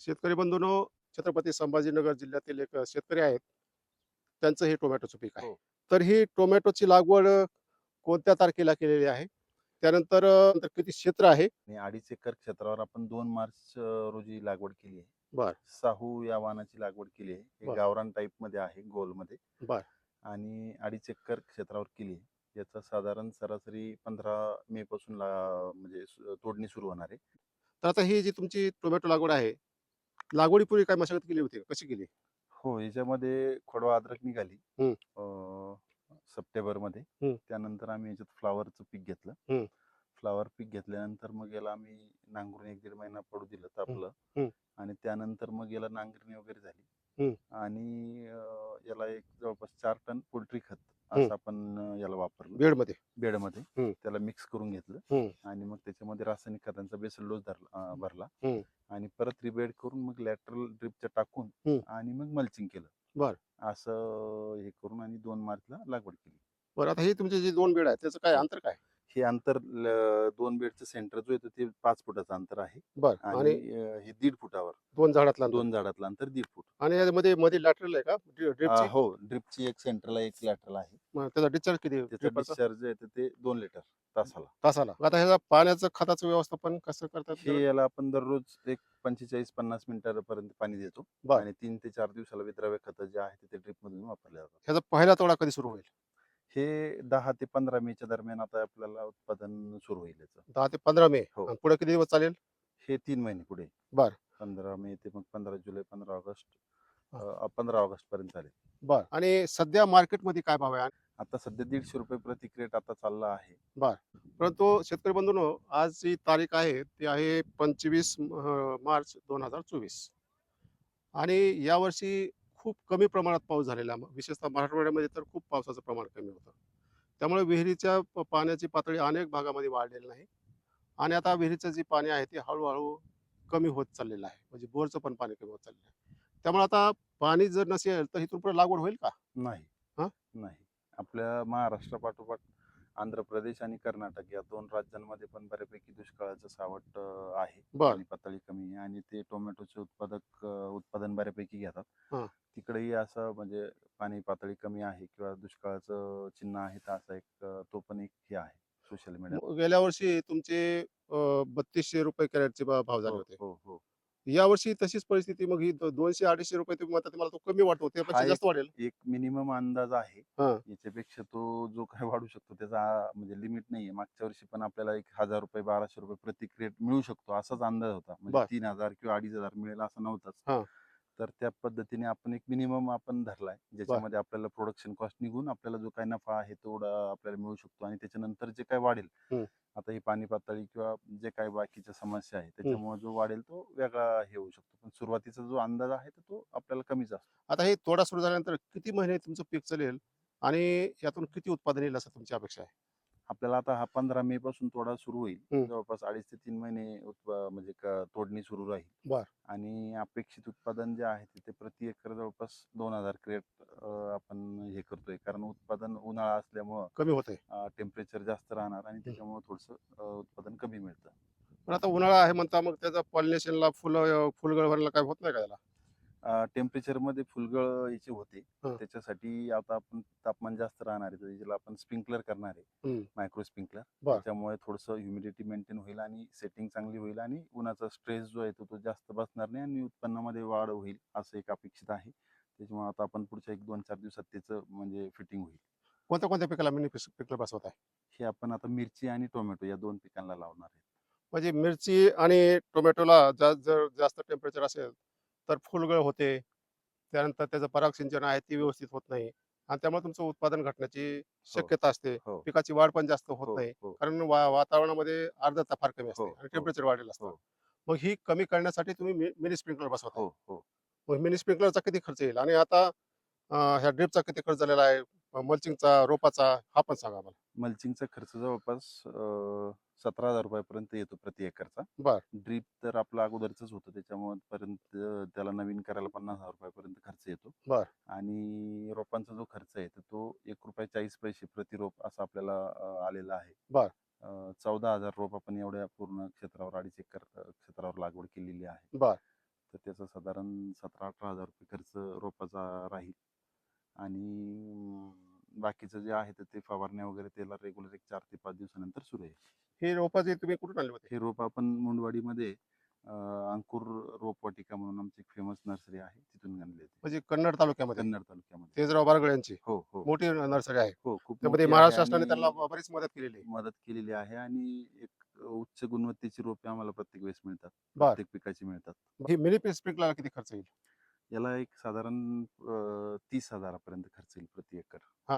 शेतकरी बंधूंनो छत्रपती संभाजीनगर जिल्ह्यातील एक शेतकरी आहेत. त्यांचं हे टोमॅटोचं पीक आहे. हो. तर ही टोमॅटोची लागवड कोणत्या तारखेला केलेली आहे? त्यानंतर किती क्षेत्र आहे? अडीच एकर क्षेत्रावर आपण दोन मार्च रोजी लागवड केली आहे. बर. साहू या वाहनाची लागवड केली आहे. हे. गावरान टाईपमध्ये आहे गोलमध्ये बर. आणि अडीच एकर क्षेत्रावर केली आहे. याचा साधारण सरासरी पंधरा मे पासून म्हणजे तोडणी सुरू होणार आहे. तर आता ही जी तुमची टोमॅटो लागवड आहे लागवडीपूर्वी काय मशागत केली होती? कशी केली हो याच्यामध्ये खोडवा अद्रक निघाली. सप्टेंबरमध्ये. त्यानंतर आम्ही याच्यात फ्लावरचं पीक घेतलं. फ्लावर पीक घेतल्यानंतर मग याला आम्ही नांगरून एक दीड महिना पडू दिलं तापलं. आणि त्यानंतर मग याला नांगरणी वगैरे झाली. आणि याला एक जवळपास चार टन पोल्ट्री खत. असं आपण याला वापरलं बेडमध्ये बेडमध्ये. त्याला मिक्स करून घेतलं. आणि मग त्याच्यामध्ये रासायनिक खतांचा बेसल डोस भरला. आणि परत रिबेड करून मग लॅटरल ड्रिपच्या टाकून. आणि मग मल्चिंग केलं. बर. असं हे करून आणि दोन मार्चला लागवड केली. बरं आता ही तुमचे जे दोन बेड आहेत त्याचं काय अंतर काय? हे अंतर दोन बेडचं सेंटर जो येतो ते पाच फुटाचं अंतर आहे. बरं आणि हे दीड फुटावर. दोन झाडातला. दोन झाडातलं अंतर दीड फूट. आणि यामध्ये मध्ये लॅटरल आहे का? अं, ड्रिपची हो ड्रिपची एक सेंटरला एक लॅटरल आहे. त्याचा डिस्चार्ज किती त्याचं? डिस्चार्ज आहे ते दोन लिटर तासाला. तासाला. आता ह्याचा पाण्याचं खताचं व्यवस्थापन कसं करतात हे याला आपण दररोज एक पंचेचाळीस पन्नास मिनिटापर्यंत पाणी देतो बर. आणि तीन ते चार दिवसाला विद्राव्य खत जे आहे ते ड्रिप मधून वापरले जातात. ह्याचा पहिला तोडा कधी सुरू होईल? हे दहा ते पंधरा मेच्या दरम्यान आता आपल्याला उत्पादन सुरू होईल याचं. दहा ते पंधरा मे. हो. आणि पुढे किती दिवस चालेल? हे तीन महिने पुढे. बर. पंधरा मे ते मग पंधरा जुलै पंधरा ऑगस्ट पंधरा ऑगस्ट पर्यंत चालेल. बर. आणि सध्या मार्केटमध्ये काय भाव आहे? आता सध्या दीडशे रुपये प्रति क्रेट आता चालला आहे. परंतु शेतकरी बंधूंनो आज जी तारीख आहे ती आहे पंचवीस मार्च दोन हजार चोवीस. आणि यावर्षी खूप कमी प्रमाणात पाऊस झालेला. विशेषतः मराठवाड्यामध्ये तर खूप पावसाचं प्रमाण कमी होतं. त्यामुळे विहिरीच्या पाण्याची पातळी अनेक भागामध्ये वाढलेली नाही. आणि आता विहिरीचं जे पाणी आहे ते हळूहळू कमी होत चाललेलं आहे. म्हणजे बोरचं पण पाणी कमी होत चाललेलं आहे. त्यामुळे आता पाणी जर नसेल तर इथून पुढे लागवड होईल का? नाही. हा? नाही. आपल्या महाराष्ट्रापाठोपाठ आंध्र प्रदेश आणि कर्नाटक या दोन राज्यांमध्ये पण बऱ्यापैकी दुष्काळाचं सावट अं, आहे. बर. पाणी पातळी कमी आहे आणि ते टोमॅटोचे उत्पादक अं, उत्पादन बऱ्यापैकी हा. घेतात तिकडेही असं म्हणजे पाणी पातळी कमी आहे किंवा दुष्काळाचं चिन्ह आहे तर असं एक अं, तो पण एक हे आहे सोशल मीडिया गेल्या वर्षी तुमचे बत्तीसशे रुपये कॅरेटचे भाव झाले होते. हो हो. यावर्षी तशीच परिस्थिती. मग ही दो- दोनशे अडीचशे रुपये तुम्ही म्हणता ते मला तो कमी वाटतो त्यापेक्षा जास्त वाढेल. एक मिनिमम अंदाज आहे. हा. याच्यापेक्षा तो जो काय वाढू शकतो त्याचा म्हणजे लिमिट नाहीये मागच्या वर्षी पण आपल्याला एक हजार रुपये बाराशे रुपये प्रति क्रेट मिळू शकतो असाच अंदाज होता. म्हणजे. तीन हजार किंवा अडीच हजार मिळेल असं हा. नव्हताच तर त्या पद्धतीने आपण एक मिनिमम आपण धरलाय. ज्याच्यामध्ये आपल्याला प्रोडक्शन कॉस्ट निघून आपल्याला जो काय नफा आहे तेवढा आपल्याला मिळू शकतो. आणि त्याच्यानंतर जे काय वाढेल हम्म. आता ही पाणी पातळी किंवा जे काही बाकीच्या समस्या आहे त्याच्यामुळे जो वाढेल तो वेगळा हे होऊ शकतो. पण सुरुवातीचा जो अंदाज आहे तो आपल्याला कमीच असतो. आता हे तोडा सुरू झाल्यानंतर किती महिने तुमचं पीक चालेल आणि यातून किती उत्पादन येईल असं तुमची अपेक्षा आहे? आपल्याला आता हा पंधरा मे पासून तोडा सुरू होईल. जवळपास अडीच ते तीन महिने म्हणजे तोडणी सुरू राहील. बर. आणि अपेक्षित उत्पादन जे आहे ते- प्रति एकर जवळपास दोन हजार क्रेट आपण हे करतोय. कारण उत्पादन उन्हाळा असल्यामुळं कमी होते टेम्परेचर जास्त राहणार आणि त्याच्यामुळे थोडस उत्पादन कमी मिळतं. पण आता उन्हाळा आहे म्हणता मग त्याचा पॉलिनेशनला फुलं फुलगळ व्हायला काय होत नाही का त्याला? टेम्परेचरमध्ये फुलगळ याची होते. हं. त्याच्यासाठी आता आपण तापमान जास्त राहणार आहे. तर आपण स्प्रिंकलर करणार आहे. हम्म. मायक्रो स्प्रिंकलर बर. त्याच्यामुळे थोडस ह्युमिडिटी मेंटेन होईल आणि सेटिंग चांगली होईल आणि उन्हाचा स्ट्रेस जो आहे तो तो जास्त बसणार नाही आणि उत्पन्नामध्ये वाढ होईल असं एक अपेक्षित आहे. त्याच्यामुळे आता आपण पुढच्या एक दोन चार दिवसात त्याचं म्हणजे फिटिंग होईल. कोणत्या कोणत्या पिकाला मिनी पिकलं बसवत आहे? हे आपण आता मिरची आणि टोमॅटो या दोन पिकांना लावणार आहे म्हणजे मिरची आणि टोमॅटोला जा- जर जास्त टेम्परेचर असेल तर फुलगळ होते. त्यानंतर त्याचं पराग सिंचन आहे ती व्यवस्थित होत नाही. आणि त्यामुळे तुमचं उत्पादन घटण्याची शक्यता असते. हो. पिकाची वाढ पण जास्त होत हो नाही. हो. कारण वा- वातावरणामध्ये आर्द्रता फार कमी असते हो, आणि हो, टेम्परेचर वाढलेलं असतं. हो. मग ही कमी करण्यासाठी तुम्ही मिनी स्प्रिंकलर बसवता. हो हो. मग मिनी स्प्रिंकलरचा किती खर्च येईल? आणि आता अं, ह्या ड्रिपचा किती खर्च झालेला आहे? मल्चिंगचा रोपाचा हा पण सांगा मला मल्चिंगचा खर्च जवळपास सतरा हजार रुपयापर्यंत येतो प्रति एकरचा बर. ड्रीप तर आपलं अगोदरच होतं त्याच्यामुळे पर्यंत त्याला नवीन करायला पन्नास हजार रुपयापर्यंत खर्च येतो बर. आणि रोपांचा जो खर्च आहे तर तो एक रुपये चाळीस पैसे प्रति रोप असा आपल्याला आलेला आहे बर. चौदा हजार रोप आपण एवढ्या पूर्ण क्षेत्रावर अडीच एकर क्षेत्रावर लागवड केलेली आहे बर. तर त्याचा साधारण सतरा अठरा हजार रुपये खर्च रोपाचा राहील आणि बाकीचं जे आहे तर ते फवारण्या वगैरे त्याला रेग्युलर एक चार ते पाच दिवसानंतर सुरू आहे. हे रोपाचे तुम्ही कुठून आणले होते? हे रोप आपण मुंडवाडीमध्ये अं, अंकुर रोपवाटिका म्हणून आमची एक फेमस नर्सरी आहे तिथून आणले ते म्हणजे कन्नड तालुक्यामध्ये? कन्नड तालुक्यामध्ये. तेजराव बारगळ यांची? हो हो. मोठी नर्सरी आहे. हो खूप त्यामध्ये मोठी आहे महाराष्ट्र शासनाने आणि त्यांना बरीच मदत केलेली आहे. मदत केलेली आहे आणि एक उच्च गुणवत्तेची रोपे आम्हाला प्रत्येक वेळेस मिळतात. बर. प्रत्येक पिकाची मिळतात. ही मिनी स्प्रिंकलर किती खर्च येईल? याला एक साधारण अं, तीस हजारापर्यंत खर्च येईल प्रति एकर. हा.